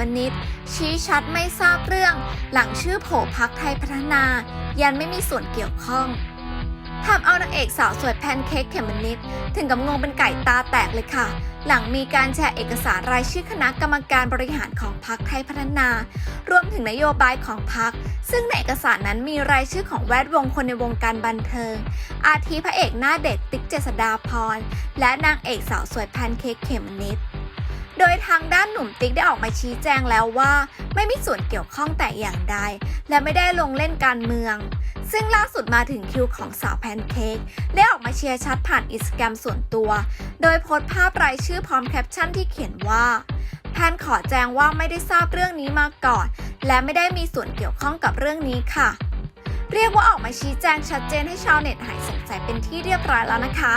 มนิดชี้ชัดไม่ทราบเรื่อง หลังชื่อโผพักไทยพัฒนา ยันไม่มีส่วนเกี่ยวข้องทำเอานางเอกสาวสวยแพนเค้กเขมมนิดถึงกับงงเป็นไก่ตาแตกเลยค่ะ หลังมีการแชร์เอกสารรายชื่อคณะกรรมการบริหารของพรรคไทยพัฒนา รวมถึงนโยบายของพรรคซึ่งในเอกสารนั้นมีรายชื่อของแวดวงคนในวงการบันเทิง อาทิพระเอกหน้าเด็กติ๊กเจษดาพร และนางเอกสาวสวยแพนเค้กเขมมนิด โดยทางด้านหนุ่มติ๊กได้ออกมาชี้แจงแล้วว่า ไม่มีส่วนเกี่ยวข้องแต่อย่างใด และไม่ได้ลงเล่นการเมือง ซึ่งล่าสุดมาถึงคิวของสาวแพนเค้กได้ออกมาเชียร์ชัดผ่านอินสตาแกรมส่วนตัว โดยโพสต์ภาพรายชื่อพร้อมแคปชั่นที่เขียนว่าแพนขอแจ้งว่าไม่ได้ทราบเรื่องนี้มาก่อน และไม่ได้มีส่วนเกี่ยวข้องกับเรื่องนี้ค่ะ เรียกว่าออกมาชี้แจงชัดเจนให้ชาวเน็ตหายสงสัยเป็นที่เรียบร้อยแล้วนะคะ